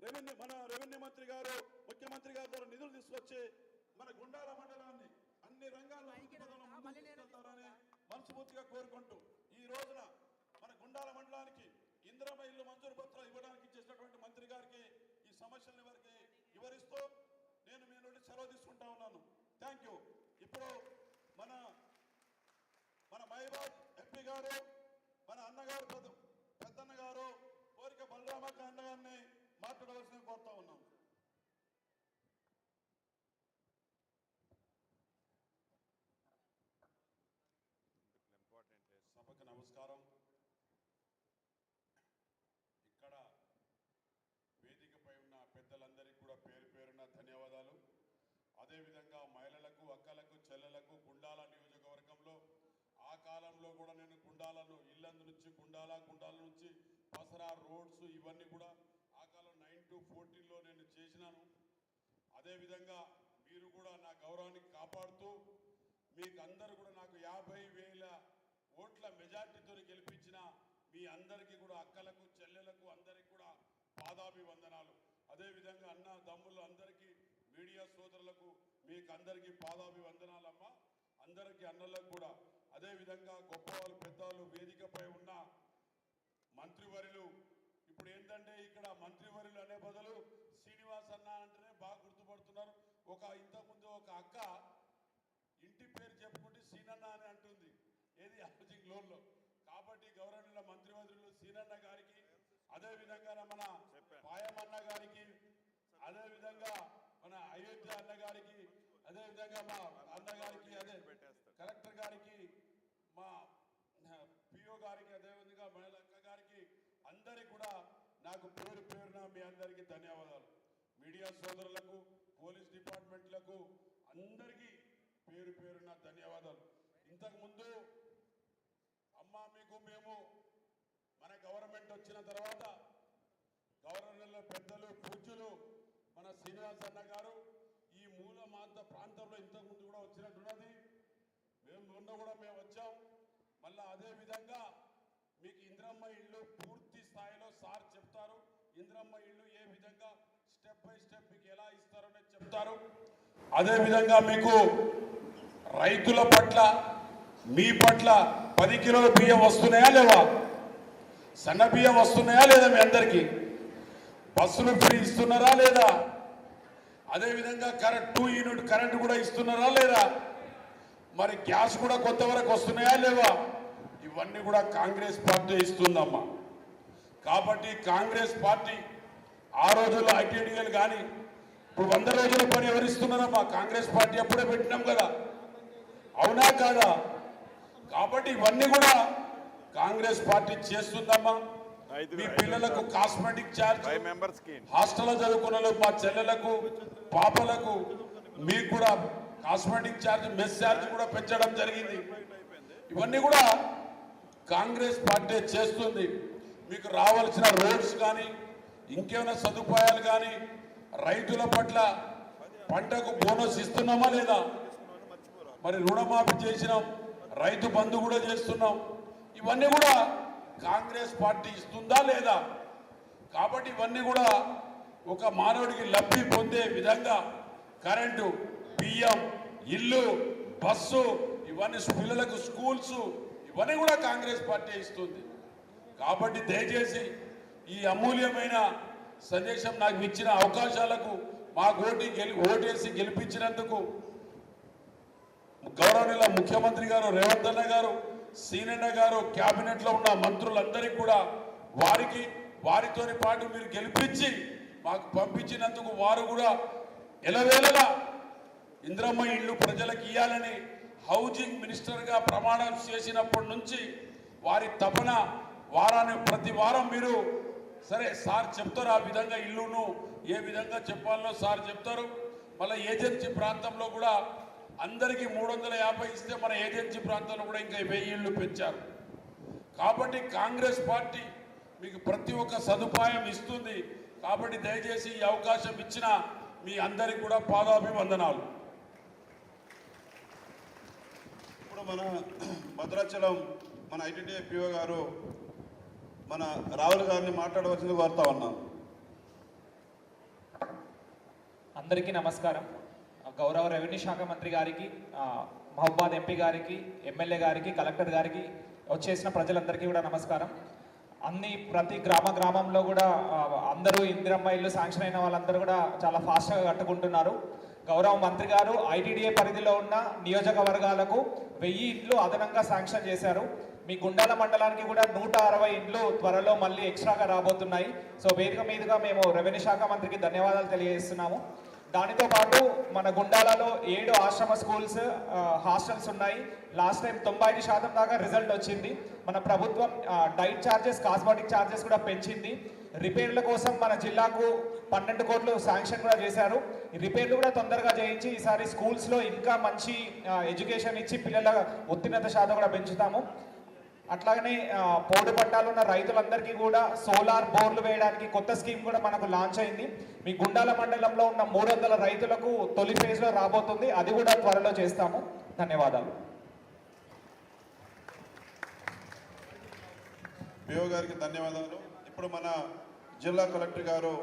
Revenue మన revenue మంత్రి గారు ముఖ్యమంత్రి గారి ద్వారా నిధులు తీసుకొచ్చి మన గుండాల మండలాన్ని అన్ని రంగాల్లో తీసుకెళ్తారని మనస్ఫూర్తిగా కోరుకుంటూ ఈ రోజున మన గుండాల మండలానికి ఇందిరమ్మ ఇల్లు మంజూరు పత్రాలు ఇవ్వడానికి ఇచ్చేసినటువంటి మంత్రి గారికి ఈ సమస్యల్ని వారికి వివరిస్తూ నేను మీ నుండి సెలవు తీసుకుంటా ఉన్నాను. థ్యాంక్ యూ ఇప్పుడు మన మన మహిబాద్ ఎంపీ గారు మన అన్నగారు పెద్ద పెద్దన్న గారు కోరిక బలరామక్క అన్నగారిని మాట్లాడవలసిన కోరుతా ఉన్నాం. సభకు నమస్కారం. ఇక్కడ వేదికపై ఉన్న పెద్దలందరికీ కూడా పేరు పేరున ధన్యవాదాలు. అదేవిధంగా మహిళలకు అక్కలకు చెల్లెలకు గుండాల నియోజకవర్గంలో ఆ కాలంలో కూడా నేను గుండాలను ఇల్లందు నుంచి గుండాల గుండాల నుంచి పసరా రోడ్స్ ఇవన్నీ కూడా ఆ టు ఫోర్టీన్లో నేను చేసినాను అదేవిధంగా మీరు కూడా నా గౌరవాన్ని కాపాడుతూ మీకు అందరు కూడా నాకు యాభై వేల ఓట్ల మెజార్టీతో గెలిపించిన మీ అందరికీ కూడా అక్కలకు చెల్లెలకు అందరికీ కూడా పాదాభివందనాలు. అదేవిధంగా అన్న దమ్ములు అందరికీ మీడియా సోదరులకు మీకు అందరికీ పాదాభివందనాలమ్మా. అందరికీ అన్నలకు కూడా. అదేవిధంగా గొప్పవాళ్ళు పెద్దవాళ్ళు వేదికపై ఉన్న మంత్రివర్యులు ఇప్పుడు ఏంటంటే ఇక్కడ మంత్రివర్యులు అనే బదులు శ్రీనివాస్ అన్న అంటేనే బాగా గుర్తుపడుతున్నారు. ఒక ఇంతకుముందు ఒక అక్క ఇంటి పేరు చెప్పుకుంటే సీనన్న అని అంటుంది. ఏది హౌసింగ్ లోన్లో. కాబట్టి గౌరవనీయుల మంత్రివర్యులు సీనన్న గారికి అదే విధంగా మన పాయమన్న గారికి అదే విధంగా మన అయోధ్య అన్న గారికి అదే విధంగా మా అన్న గారికి అదే కలెక్టర్ గారికి మా పిఓ గారికి అదేవిధంగా మహిళక్క గారికి అందరికి కూడా నాకు పేరు పేరున మీ అందరికీ ధన్యవాదాలు. మీడియా సోదరులకు పోలీస్ డిపార్ట్మెంట్లకు అందరికీ పేరు పేరున ధన్యవాదాలు. ఇంతకుముందు అమ్మ మీకు మేము మన గవర్నమెంట్ వచ్చిన తర్వాత గవర్నర్ల పెద్దలు పూజ్యులు మన శ్రీనివాస్ అన్న గారు ఈ మూల మాంత ప్రాంతంలో ఇంతకుముందు కూడా కూడా వచ్చినట్టున్నది మేము మొన్న కూడా మేము వచ్చాం. మళ్ళా అదే విధంగా మీకు ఇంద్రమ్మ ఇల్లు పూర్తి స్థాయిలో సార్ ఇంద్రమ్మ ఇల్లు ఏ విధంగా స్టెప్ బై స్టెప్ మీకు ఎలా ఇస్తారో అనేది చెప్తారు. అదే విధంగా మీకు రైతుల పట్ల మీ పట్ల పది కిలోల బియ్యం వస్తున్నాయా లేవా? సన్న బియ్యం వస్తున్నాయా లేదా మీ అందరికీ? బస్సులు ఫ్రీ ఇస్తున్నారా లేదా? అదేవిధంగా కరెంట్ టూ యూనిట్ కరెంట్ కూడా ఇస్తున్నారా లేదా? మరి గ్యాస్ కూడా కొంతవరకు వస్తున్నాయా లేవా? ఇవన్నీ కూడా కాంగ్రెస్ పార్టీ ఇస్తుందమ్మా. కాబట్టి కాంగ్రెస్ పార్టీ ఆ రోజుల్లో ఐటీడీఎల్ కానీ ఇప్పుడు వంద రోజుల పని ఎవరిస్తున్నారమ్మా? కాంగ్రెస్ పార్టీ అప్పుడే పెట్టినాం కదా. అవునా కాదా? కాబట్టి ఇవన్నీ కూడా కాంగ్రెస్ పార్టీ చేస్తుందమ్మా. మీ పిల్లలకు కాస్మెటిక్ ఛార్జ్ హాస్టల్లో చదువుకున్న మా చెల్లెలకు పాపలకు మీకు కూడా కాస్మెటిక్ ఛార్జ్ మెస్ ఛార్జ్ కూడా పెంచడం జరిగింది. ఇవన్నీ కూడా కాంగ్రెస్ పార్టీ చేస్తుంది. మీకు రావాల్సిన రోడ్స్ కానీ ఇంకేమైనా సదుపాయాలు కానీ రైతుల పట్ల పంటకు బోనస్ ఇస్తున్నామా లేదా? మరి రుణమాఫీ చేసినాం రైతు బంధు కూడా చేస్తున్నాం. ఇవన్నీ కూడా కాంగ్రెస్ పార్టీ ఇస్తుందా లేదా? కాబట్టి ఇవన్నీ కూడా ఒక మానవుడికి లబ్ధి పొందే విధంగా కరెంటు బియ్యం ఇల్లు బస్సు ఇవన్నీ పిల్లలకు స్కూల్స్ ఇవన్నీ కూడా కాంగ్రెస్ పార్టీ ఇస్తుంది. కాబట్టి దయచేసి ఈ అమూల్యమైన సందేశం నాకు ఇచ్చిన అవకాశాలకు మా ఓటి గెలి ఓటేసి గెలిపించినందుకు గౌరవనీయుల ముఖ్యమంత్రి గారు రేవంత్ అన్న గారు సీనన్న గారు క్యాబినెట్లో ఉన్న మంత్రులందరికీ కూడా వారికి వారితోని పాటు మీరు గెలిపించి మాకు పంపించినందుకు వారు కూడా ఎలవేళలా ఇంద్రమ్మ ఇళ్ళు ప్రజలకు ఇవ్వాలని హౌజింగ్ మినిస్టర్గా ప్రమాణం చేసినప్పటి నుంచి వారి తపన వారాన్ని ప్రతి వారం మీరు సరే సార్ చెప్తారు ఆ విధంగా ఇల్లును ఏ విధంగా చెప్పాలో సార్ చెప్తారు. మళ్ళీ ఏజెన్సీ ప్రాంతంలో కూడా అందరికీ మూడు వందల యాభై ఇస్తే మన ఏజెన్సీ ప్రాంతంలో కూడా ఇంకా వెయ్యి ఇళ్ళు పెంచారు. కాబట్టి కాంగ్రెస్ పార్టీ మీకు ప్రతి ఒక్క సదుపాయం ఇస్తుంది. కాబట్టి దయచేసి ఈ అవకాశం ఇచ్చిన మీ అందరికి కూడా పాదాభివందనాలు. ఇప్పుడు మన భద్రాచలం మన ఐటీడీ పిఓ గారు మన రాహుల్ గారిని మాట్లాడవలసింది కోరుతా ఉన్నాం. అందరికీ నమస్కారం. గౌరవ రెవెన్యూ శాఖ మంత్రి గారికి మహబాద్ ఎంపీ గారికి ఎమ్మెల్యే గారికి కలెక్టర్ గారికి వచ్చేసిన ప్రజలందరికీ కూడా నమస్కారం. అన్ని ప్రతి గ్రామ గ్రామంలో కూడా అందరూ ఇందిరమ్మ ఇల్లు శాంక్షన్ అయిన వాళ్ళందరూ కూడా చాలా ఫాస్ట్గా కట్టుకుంటున్నారు. గౌరవ మంత్రి గారు ఐటీడీఏ పరిధిలో ఉన్న నియోజకవర్గాలకు వెయ్యి ఇండ్లు అదనంగా శాంక్షన్ చేశారు. మీ గుండాల మండలానికి కూడా నూట అరవై ఇండ్లు త్వరలో మళ్ళీ ఎక్స్ట్రాగా రాబోతున్నాయి. సో వేదిక మీదుగా మేము రెవెన్యూ శాఖ మంత్రికి ధన్యవాదాలు తెలియజేస్తున్నాము. దానితో పాటు మన గుండాలలో ఏడు ఆశ్రమ స్కూల్స్ హాస్టల్స్ ఉన్నాయి. లాస్ట్ టైం తొంభై ఐదు శాతం దాకా రిజల్ట్ వచ్చింది. మన ప్రభుత్వం డైట్ ఛార్జెస్ కాస్మెటిక్ ఛార్జెస్ కూడా పెంచింది. రిపేర్ల కోసం మన జిల్లాకు పన్నెండు కోట్లు శాంక్షన్ కూడా చేశారు. రిపేర్లు కూడా తొందరగా చేయించి ఈసారి స్కూల్స్లో ఇంకా మంచి ఎడ్యుకేషన్ ఇచ్చి పిల్లల ఉత్తీర్ణత శాతం కూడా పెంచుతాము. అట్లాగనే పోడు పట్టాలు ఉన్న రైతులందరికీ కూడా సోలార్ బోర్లు వేయడానికి కొత్త స్కీమ్ కూడా మనకు లాంచ్ అయింది. మీ గుండాల మండలంలో ఉన్న మూడు వందల రైతులకు తొలి ఫేజ్లో రాబోతుంది. అది కూడా త్వరలో చేస్తాము. ధన్యవాదాలు. పిఓ గారికి ధన్యవాదాలు. ఇప్పుడు మన జిల్లా కలెక్టర్ గారు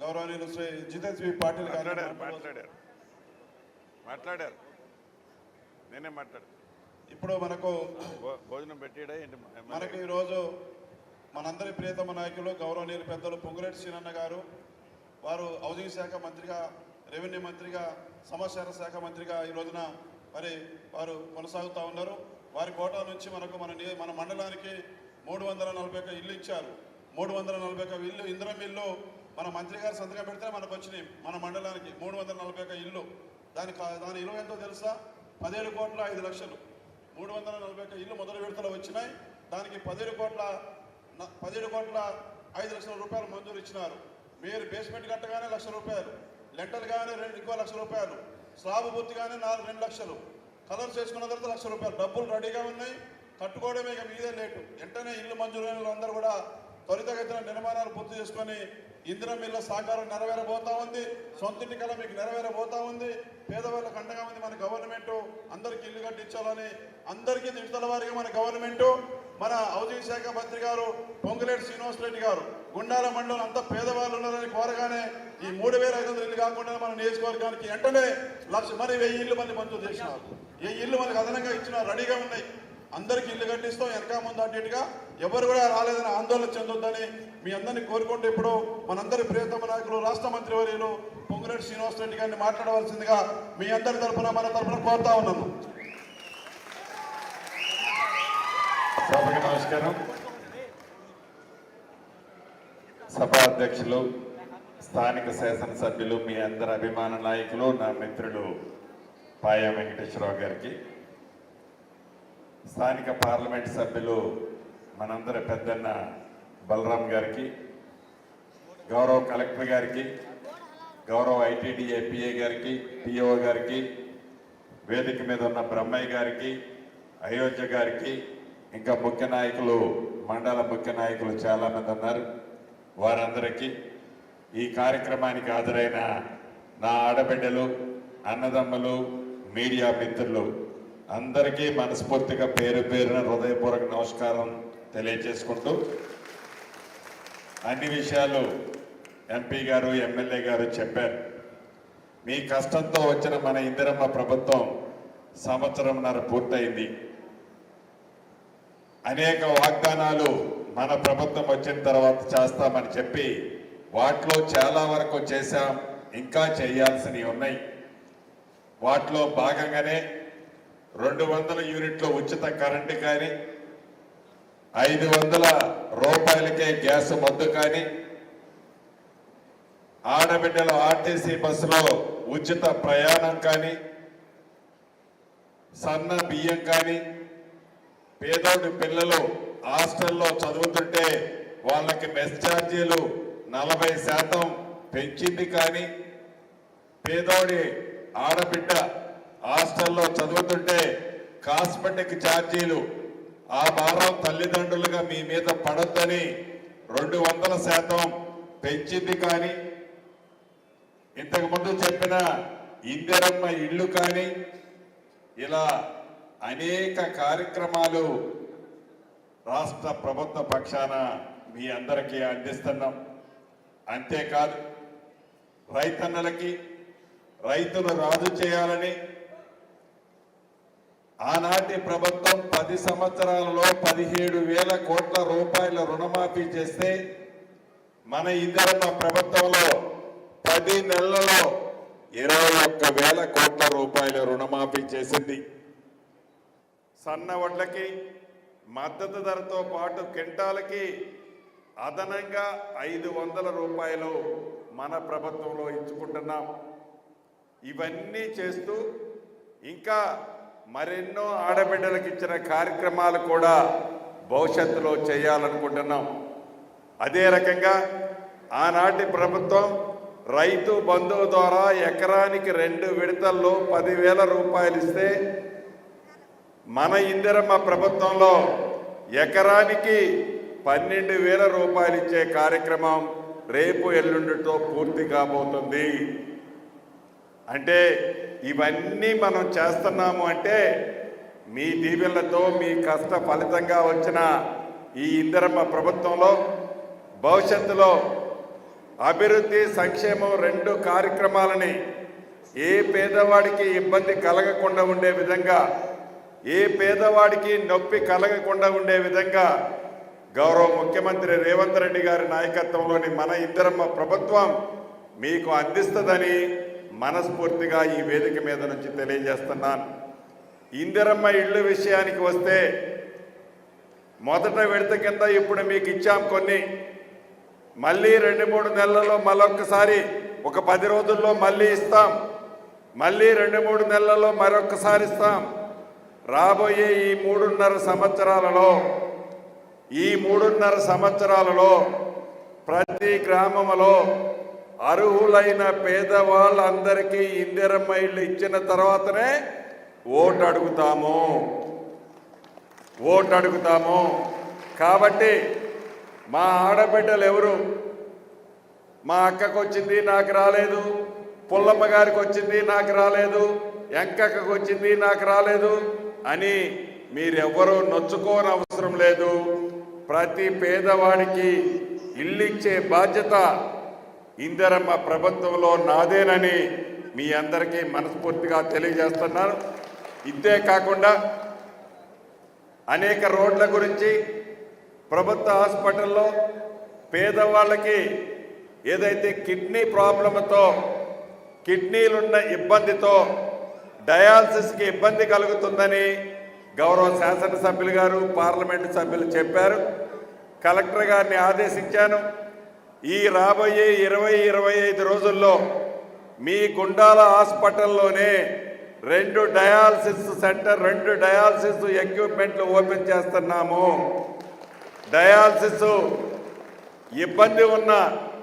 గౌరవనీయులు శ్రీ జితేష్ పాటిల్ గారు. మాట్లాడారు మాట్లాడారు. మాట్లాడారు. నేనే మాట్లాడు ఇప్పుడు మనకు భోజనం పెట్టాడా మనకు ఈరోజు మనందరి ప్రియతమ నాయకులు గౌరవనీయులు పెద్దలు పొంగులేటి శ్రీనన్న గారు వారు హౌసింగ్ శాఖ మంత్రిగా రెవెన్యూ మంత్రిగా సమాచార శాఖ మంత్రిగా ఈ రోజున మరి వారు కొనసాగుతూ ఉన్నారు. వారి కోటా నుంచి మనకు మన మన మండలానికి మూడు వందల నలభై ఒక్క ఇల్లు ఇచ్చారు. మూడు వందల నలభై ఒక్క ఇల్లు ఇందిరం ఇల్లు మన మంత్రి గారు సంతకం పెడితే మనకు వచ్చినాయి. మన మండలానికి మూడు వందల నలభై ఒక్క ఇల్లు. దాని కా- దాని విలువ ఎంతో తెలుసా? పదిహేడు కోట్ల ఐదు లక్షలు. మూడు వందల నలభై ఒక్క ఇల్లు మొదటి విడతలు వచ్చినాయి. దానికి పదిహేడు కోట్ల పదిహేడు కోట్ల ఐదు లక్షల రూపాయలు మంజూరు ఇచ్చినారు. మీరు బేస్మెంట్ కట్టగానే లక్ష రూపాయలు లెంటల్ కానీ రెండు ఇంకో లక్ష రూపాయలు స్లాబ్ పూర్తిగానే నాలుగు రెండు లక్షలు. కలర్ చేసుకున్న తర్వాత లక్ష రూపాయలు. డబ్బులు రెడీగా ఉన్నాయి. కట్టుకోవడమే ఇక మీదే లేటు. వెంటనే ఇల్లు మంజూరైన వాళ్ళందరూ కూడా త్వరితగతిన నిర్మాణాలు పూర్తి చేసుకొని ఇందిరం సహకారం సాకారం నెరవేరబోతా ఉంది. సొంతింటి కళ మీకు నెరవేరబోతా ఉంది. పేదవాళ్ళకు అండగా ఉంది మన గవర్నమెంట్. అందరికి ఇల్లు కట్టించాలని అందరికీ దిశల వారిగా మన గవర్నమెంట్. మన హౌసింగ్ శాఖ మంత్రి గారు పొంగులేటి శ్రీనివాస్ రెడ్డి గారు గుండాల మండలం అంతా పేదవాళ్ళు ఉన్నారని కోరగానే ఈ మూడు వేల ఐదు వందల ఇల్లు కాకుండా మన నియోజకవర్గానికి వెంటనే లక్ష మరి వెయ్యి ఇల్లు మంది మంజూరు చేసినారు. ఈ ఇల్లు మనకు అదనంగా ఇచ్చిన రెడీగా ఉన్నాయి. అందరికి ఇల్లు కట్టిస్తాం వెనక ముందు అటు ఇటుగా. ఎవరు కూడా రాలేదని ఆందోళన చెందొద్దని మీ అందరినీ కోరుకుంటూ ఇప్పుడు మనందరి ప్రియతమ నాయకులు రాష్ట్ర మంత్రి వర్యులు పొంగులేటి శ్రీనివాస్ రెడ్డి గారిని మాట్లాడవలసిందిగా మీ అందరి తరఫున మన తరఫున కోరుతా ఉన్నాను నమస్కారం. సభా అధ్యక్షులు స్థానిక శాసనసభ్యులు మీ అందరి అభిమాన నాయకులు నా మిత్రులు పాయా వెంకటేశ్వరరావు గారికి. స్థానిక పార్లమెంట్ సభ్యులు మనందరి పెద్దన్న బలరాం గారికి గౌరవ కలెక్టర్ గారికి గౌరవ ఐటీడీఏ పిఏ గారికి పిఓ గారికి వేదిక మీద ఉన్న బ్రహ్మయ్య గారికి అయోధ్య గారికి ఇంకా ముఖ్య నాయకులు మండల ముఖ్య నాయకులు చాలామంది ఉన్నారు. వారందరికీ ఈ కార్యక్రమానికి హాజరైన నా ఆడబిడ్డలు అన్నదమ్ములు మీడియా మిత్రులు అందరికీ మనస్ఫూర్తిగా పేరు పేరున హృదయపూర్వక నమస్కారం తెలియజేసుకుంటూ అన్ని విషయాలు ఎంపీ గారు ఎమ్మెల్యే గారు చెప్పారు. మీ కష్టంతో వచ్చిన మన ఇందిరమ్మ ప్రభుత్వం సంవత్సరంన్నర పూర్తయింది. అనేక వాగ్దానాలు మన ప్రభుత్వం వచ్చిన తర్వాత చేస్తామని చెప్పి వాటిలో చాలా వరకు చేశాం ఇంకా చేయాల్సినవి ఉన్నాయి. వాటిలో భాగంగానే రెండు వందల యూనిట్ల ఉచిత కరెంటు కానీ ఐదు వందల రూపాయలకే గ్యాస్ మద్దు కానీ ఆడబిడ్డల ఆర్టీసీ బస్సులో ఉచిత ప్రయాణం కానీ సన్న బియ్యం కానీ పేదోడి పిల్లలు హాస్టల్లో చదువుతుంటే వాళ్ళకి మెస్ ఛార్జీలు నలభై శాతం పెంచింది కానీ పేదోడి ఆడబిడ్డ హాస్టల్లో చదువుతుంటే కాస్మెటిక్ ఛార్జీలు ఆ భారం తల్లిదండ్రులుగా మీ మీద పడొద్దని రెండు వందల శాతం పెంచింది కానీ ఇంతకు ముందు చెప్పిన ఇందిరమ్మ ఇల్లు కానీ ఇలా అనేక కార్యక్రమాలు రాష్ట్ర ప్రభుత్వ పక్షాన మీ అందరికీ అందిస్తున్నాం. అంతేకాదు రైతన్నలకి రైతులు రాజు చేయాలని ఆనాటి ప్రభుత్వం పది సంవత్సరాలలో పదిహేడు వేల కోట్ల రూపాయల రుణమాఫీ చేస్తే మన ఇద్దరు ప్రభుత్వంలో పది నెలలలో ఇరవై ఒక్క వేల కోట్ల రూపాయల రుణమాఫీ చేసింది. సన్న వడ్లకి మద్దతు ధరతో పాటు కింటాలకి అదనంగా ఐదు వందల రూపాయలు మన ప్రభుత్వంలో ఇచ్చుకుంటున్నాం. ఇవన్నీ చేస్తూ ఇంకా మరెన్నో ఆడబిడ్డలకు ఇచ్చిన కార్యక్రమాలు కూడా భవిష్యత్తులో చేయాలనుకుంటున్నాం. అదే రకంగా ఆనాటి ప్రభుత్వం రైతు బంధువు ద్వారా ఎకరానికి రెండు విడతల్లో పదివేల రూపాయలు ఇస్తే మన ఇందిరమ్మ ప్రభుత్వంలో ఎకరానికి పన్నెండు వేల రూపాయలు ఇచ్చే కార్యక్రమం రేపు ఎల్లుండితో పూర్తి కాబోతుంది. అంటే ఇవన్నీ మనం చేస్తున్నాము అంటే మీ దీవెనలతో మీ కష్ట ఫలితంగా వచ్చిన ఈ ఇందిరమ్మ ప్రభుత్వంలో భవిష్యత్తులో అభివృద్ధి సంక్షేమం రెండు కార్యక్రమాలని ఏ పేదవాడికి ఇబ్బంది కలగకుండా ఉండే విధంగా ఏ పేదవాడికి నొప్పి కలగకుండా ఉండే విధంగా గౌరవ ముఖ్యమంత్రి రేవంత్ రెడ్డి గారి నాయకత్వంలోని మన ఇందిరమ్మ ప్రభుత్వం మీకు అందిస్తుందని మనస్ఫూర్తిగా ఈ వేదిక మీద నుంచి తెలియజేస్తున్నాను. ఇందిరమ్మ ఇళ్ళు విషయానికి వస్తే మొదట విడత కింద ఇప్పుడు మీకు ఇచ్చాం కొన్ని. మళ్ళీ రెండు మూడు నెలల్లో మరొకసారి ఒక పది రోజుల్లో మళ్ళీ ఇస్తాం. మళ్ళీ రెండు మూడు నెలల్లో మరొకసారి ఇస్తాం. రాబోయే ఈ మూడున్నర సంవత్సరాలలో ఈ మూడున్నర సంవత్సరాలలో ప్రతి గ్రామంలో అర్హులైన పేదవాళ్ళందరికీ ఇందిరమ్మ ఇళ్ళు ఇచ్చిన తర్వాతనే ఓటు అడుగుతాము. ఓటు అడుగుతాము. కాబట్టి మా ఆడబిడ్డలు ఎవరు? మా అక్కకు వచ్చింది నాకు రాలేదు. పుల్లమ్మ గారికి వచ్చింది నాకు రాలేదు. ఎంకక్కకు వచ్చింది నాకు రాలేదు అని మీరెవ్వరూ నొచ్చుకోని అవసరం లేదు. ప్రతి పేదవాడికి ఇల్లు ఇచ్చే బాధ్యత ఇందిరమ్మ ప్రభుత్వంలో నాదేనని మీ అందరికీ మనస్ఫూర్తిగా తెలియజేస్తున్నాను. ఇంతే కాకుండా అనేక రోడ్ల గురించి ప్రభుత్వ హాస్పిటల్లో పేదవాళ్ళకి ఏదైతే కిడ్నీ ప్రాబ్లంతో కిడ్నీలున్న ఇబ్బందితో డయాలసిస్కి ఇబ్బంది కలుగుతుందని గౌరవ శాసనసభ్యులు గారు పార్లమెంటు సభ్యులు చెప్పారు. కలెక్టర్ గారిని ఆదేశించాను. ఈ రాబోయే ఇరవై ఇరవై ఐదు రోజుల్లో మీ గుండాల హాస్పిటల్లోనే రెండు డయాలసిస్ సెంటర్ రెండు డయాలసిస్ ఎక్విప్మెంట్లు ఓపెన్ చేస్తున్నాము. డయాలసిస్ ఇబ్బంది ఉన్న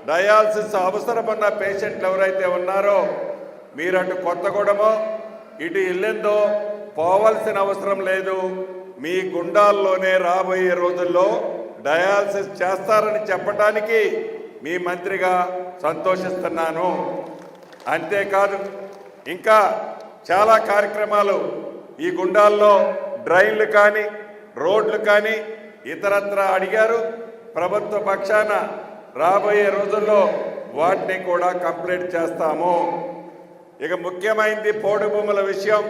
డయాలసిస్ అవసరమున్న పేషెంట్లు ఎవరైతే ఉన్నారో మీరు అటు కొత్తగూడమో ఇటు ఇల్లెందో పోవాల్సిన అవసరం లేదు. మీ గుండాల్లోనే రాబోయే రోజుల్లో డయాలసిస్ చేస్తారని చెప్పడానికి మీ మంత్రిగా సంతోషిస్తున్నాను. అంతేకాదు ఇంకా చాలా కార్యక్రమాలు ఈ గుండాల్లో డ్రైన్లు కానీ రోడ్లు కానీ ఇతరత్ర అడిగారు. ప్రభుత్వ పక్షాన రాబోయే రోజుల్లో వాటిని కూడా కంప్లీట్ చేస్తాము. ఇక ముఖ్యమైనది పోడు భూముల విషయం.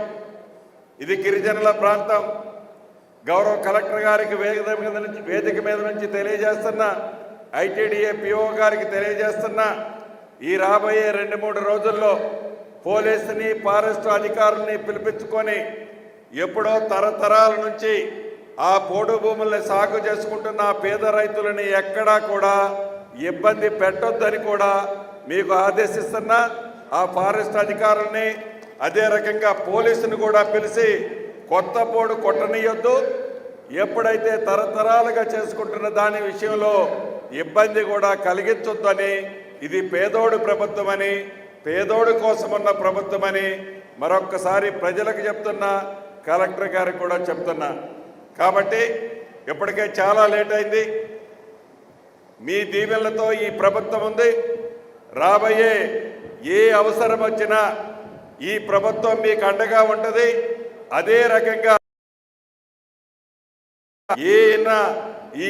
ఇది గిరిజనుల ప్రాంతం. గౌరవ కలెక్టర్ గారికి వేదిక మీద నుంచి వేదిక మీద నుంచి తెలియజేస్తున్నా ఐటీడీఏ పిఓ గారికి తెలియజేస్తున్నా ఈ రాబోయే రెండు మూడు రోజుల్లో పోలీసుని ఫారెస్ట్ అధికారుల్ని పిలిపించుకొని ఎప్పుడో తరతరాల నుంచి ఆ పోడు భూముల్ని సాగు చేసుకుంటున్న ఆ పేద రైతులని ఎక్కడా కూడా ఇబ్బంది పెట్టొద్దని కూడా మీకు ఆదేశిస్తున్నా. ఆ ఫారెస్ట్ అధికారుల్ని అదే రకంగా పోలీసుని కూడా పిలిచి కొత్త పోడు కొట్టనీయొద్దు. ఎప్పుడైతే తరతరాలుగా చేసుకుంటున్న దాని విషయంలో ఇబ్బంది కూడా కలిగించొద్దని ఇది పేదోడు ప్రభుత్వమని పేదోడు కోసమున్న ప్రభుత్వమని మరొక్కసారి ప్రజలకు చెప్తున్నా కలెక్టర్ గారికి కూడా చెప్తున్నా. కాబట్టి ఇప్పటికే చాలా లేట్ అయింది. మీ దీవెనలతో ఈ ప్రభుత్వం ఉంది. రాబోయే ఏ అవసరం వచ్చినా ఈ ప్రభుత్వం మీకు అండగా ఉంటుంది. అదే రకంగా ఏ ఈ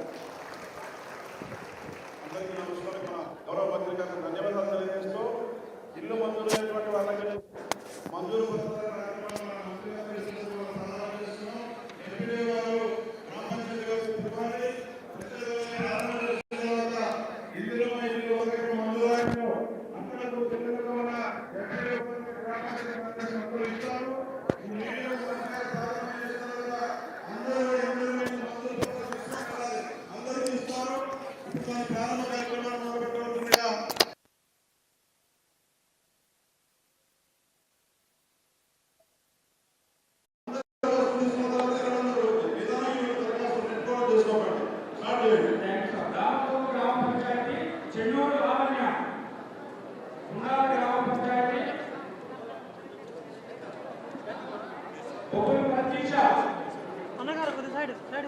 అన్నగారు కొద్ది సైడ్ సైడ్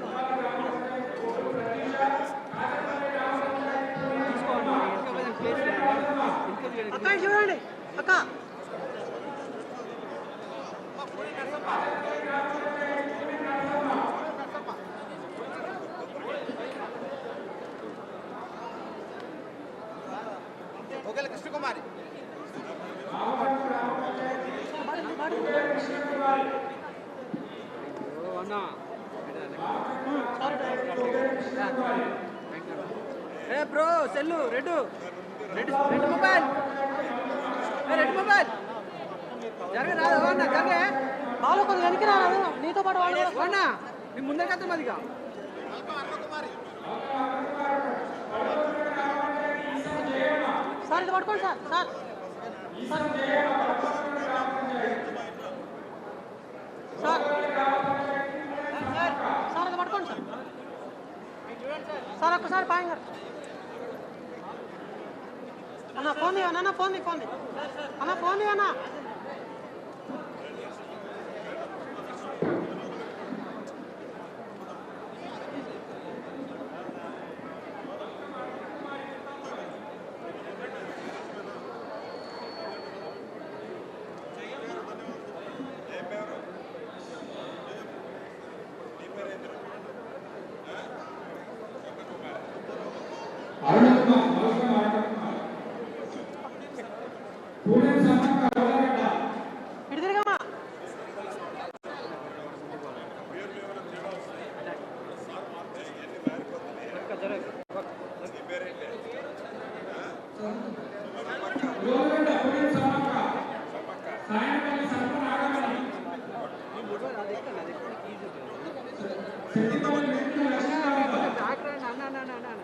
అక్క చూడండి. అక్క. ఏ bro cell red. Red red mobile. ఏ రెడ్డు మొబైల్. జరగ రాదు అన్న జరగే. వాళ్ళు కొద్దిగా వెనక్కి రాదు నీతో పాటు కూడా అన్న నీ ముందే కదా మదిగా సార్ ఇది పట్టుకోండి సార్ సార్. సార్. సార్ ఇది పట్టుకోండి సార్ సార్ ఒక్కసారి పాయింగ్ గారు అన్న ఫోన్ ఇవ్వను అన్న ఫోన్ ఫోన్ అన్న ఫోన్ ఇవ్వనా ఇటు తిరగమ్మా అన్న అన్న అన్న అన్న